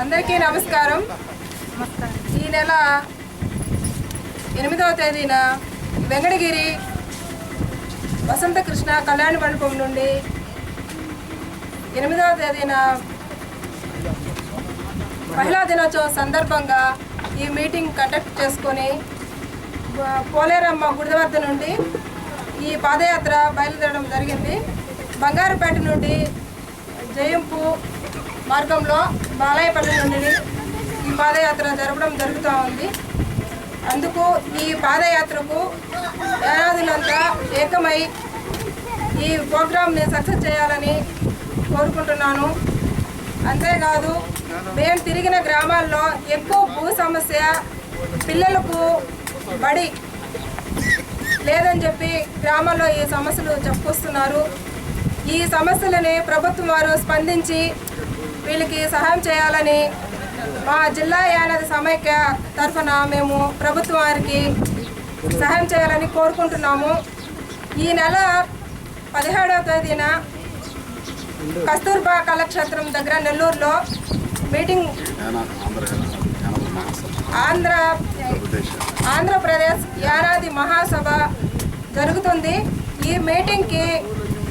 అందరికీ నమస్కారం. ఈ నెల ఎనిమిదవ తేదీన వెంకటగిరి వసంత కృష్ణ కళ్యాణ మండపం నుండి ఎనిమిదవ తేదీన మహిళా దినోత్సవం సందర్భంగా ఈ మీటింగ్ కండక్ట్ చేసుకొని పోలేరమ్మ గుడి వద్ద నుండి ఈ పాదయాత్ర బయలుదేరడం జరిగింది. బంగారుపేట నుండి జయంపు మార్గంలో బాలయ్యపల్లి నుండి ఈ పాదయాత్ర జరపడం జరుగుతూ ఉంది. అందుకు ఈ పాదయాత్రకు ఏడాదులంతా ఏకమై ఈ ప్రోగ్రామ్ని సక్సెస్ చేయాలని కోరుకుంటున్నాను. అంతేకాదు మేము తిరిగిన గ్రామాల్లో ఎక్కువ భూ సమస్య పిల్లలకు బడి లేదని చెప్పి గ్రామాల్లో ఈ సమస్యలు చెప్పుకొస్తున్నారు. ఈ సమస్యలని ప్రభుత్వం వారు స్పందించి వీళ్ళకి సహాయం చేయాలని మా జిల్లా యానది సమైక్య తరఫున మేము ప్రభుత్వం వారికి సహాయం చేయాలని కోరుకుంటున్నాము. ఈ నెల పదిహేడవ తేదీన కస్తూర్బా కళాక్షేత్రం దగ్గర నెల్లూరులో మీటింగ్ ఆంధ్ర ఆంధ్రప్రదేశ్ ఏనాది మహాసభ జరుగుతుంది. ఈ మీటింగ్కి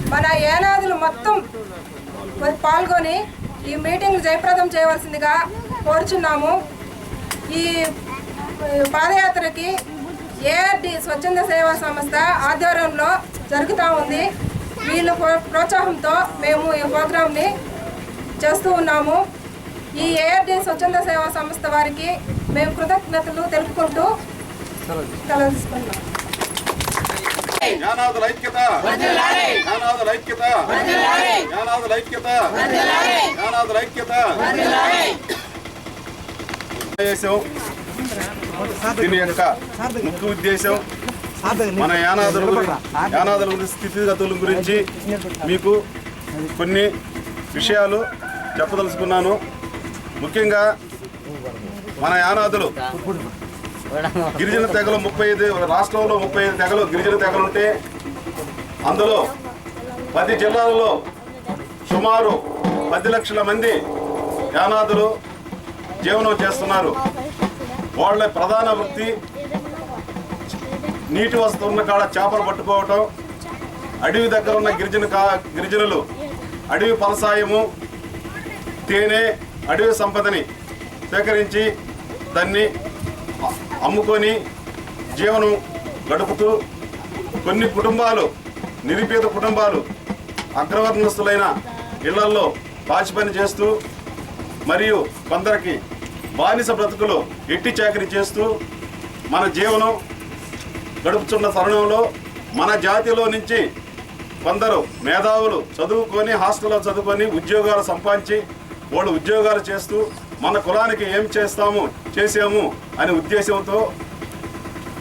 మన ఏనాదులు మొత్తం పాల్గొని ఈ మీటింగ్ జయప్రదం చేయవలసిందిగా కోరుచున్నాము. ఈ పాదయాత్రకి ఏఆర్డి స్వచ్ఛంద సేవా సంస్థ ఆధ్వర్యంలో జరుగుతూ ఉంది. వీళ్ళ ప్రో- ప్రోత్సాహంతో మేము ఈ ప్రోగ్రామ్ని చేస్తూ ఉన్నాము. ఈ ఏఆర్డి స్వచ్ఛంద సేవా సంస్థ వారికి మేము కృతజ్ఞతలు తెలుపుకుంటూ సెలవు యానాదుల ఐక్యత. యానాదుల ఐక్యత. యానాదుల ఐక్యత. యానాదుల ఐక్యత. దీని యొక్క ముఖ్య ఉద్దేశం మన యానాదుల గురి- యానాదుల గురి స్థితిగతుల గురించి మీకు కొన్ని విషయాలు చెప్పదలుచుకున్నాను. ముఖ్యంగా మన యానాదులు గిరిజన తెగలు ముప్పై ఐదు రాష్ట్రంలో ముప్పై ఐదు తెగలు గిరిజన తెగలు ఉంటే అందులో పది జిల్లాలలో సుమారు పది లక్షల మంది యానాదులు జీవనం చేస్తున్నారు. వాళ్ళ ప్రధాన వృత్తి నీటి వసతి ఉన్న కాడ చేపలు పట్టుకోవటం అడవి దగ్గర ఉన్న గిరిజన కా గిరిజనులు అడవి పలసాయము తేనె అడవి సంపదని సేకరించి దాన్ని అమ్ముకొని జీవనం గడుపుతూ కొన్ని కుటుంబాలు నిరుపేద కుటుంబాలు అగ్రవర్ణస్తులైన ఇళ్ళల్లో పాచి పని చేస్తూ మరియు కొందరికి బానిస బ్రతుకులు ఎట్టి చాకరీ చేస్తూ మన జీవనం గడుపుతున్న తరుణంలో మన జాతిలో నుంచి కొందరు మేధావులు చదువుకొని హాస్టల్లో చదువుకొని ఉద్యోగాలు సంపాదించి వాళ్ళు ఉద్యోగాలు చేస్తూ మన కులానికి ఏం చేస్తాము చేసాము అనే ఉద్దేశంతో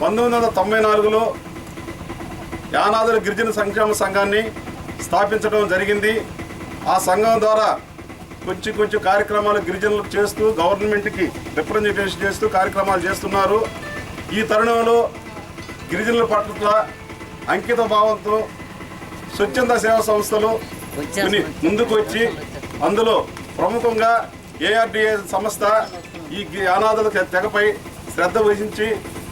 పంతొమ్మిది వందల తొంభై నాలుగులో యానాదుల గిరిజన సంక్షేమ సంఘాన్ని స్థాపించడం జరిగింది. ఆ సంఘం ద్వారా కొంచెం కొంచెం కార్యక్రమాలు గిరిజనులకు చేస్తూ గవర్నమెంట్కి రిప్రజెంటేషన్ చేస్తూ కార్యక్రమాలు చేస్తున్నారు. ఈ తరుణంలో గిరిజనుల పట్ల అంకిత భావంతో స్వచ్ఛంద సేవా సంస్థలు ముందుకు వచ్చి అందులో ప్రముఖంగా ఏఆర్డిఏ సంస్థ ఈ గి- అనాథల తెగపై శ్రద్ధ వహించి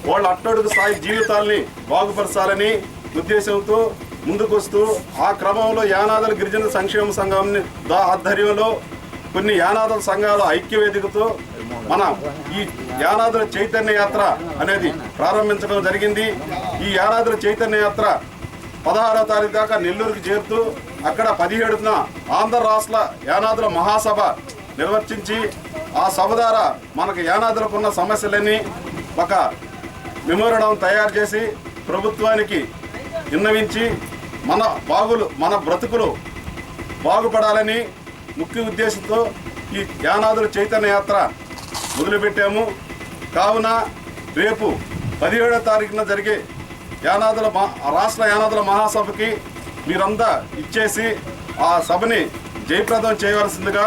వాళ్ళ అట్టడుగు స్థాయి జీవితాల్ని బాగుపరచాలని ఉద్దేశంతో ముందుకొస్తూ ఆ క్రమంలో యానాదుల గిరిజన సంక్షేమ సంఘం దా ఆధ్వర్యంలో కొన్ని యానాదుల సంఘాల ఐక్యవేదికతో మన ఈ యానాదుల చైతన్య యాత్ర అనేది ప్రారంభించడం జరిగింది. ఈ యానాదుల చైతన్య యాత్ర పదహారో తారీఖు దాకా నెల్లూరుకు చేరుతూ అక్కడ పదిహేడున ఆంధ్ర రాష్ట్ర యానాదుల మహాసభ నిర్వర్తించి ఆ సభ ద్వారా మనకు యానాదులకు ఉన్న సమస్యలన్నీ ఒక మెమోరడం తయారు చేసి ప్రభుత్వానికి విన్నవించి మన బాగులు మన బ్రతుకులు బాగుపడాలని ముఖ్య ఉద్దేశంతో ఈ యానాదుల చైతన్య యాత్ర మొదలుపెట్టాము. కావున రేపు పదిహేడో తారీఖున జరిగే యానాదుల మహా రాష్ట్ర యానాదుల మహాసభకి మీరంతా ఇచ్చేసి ఆ సభని జయప్రదం చేయవలసిందిగా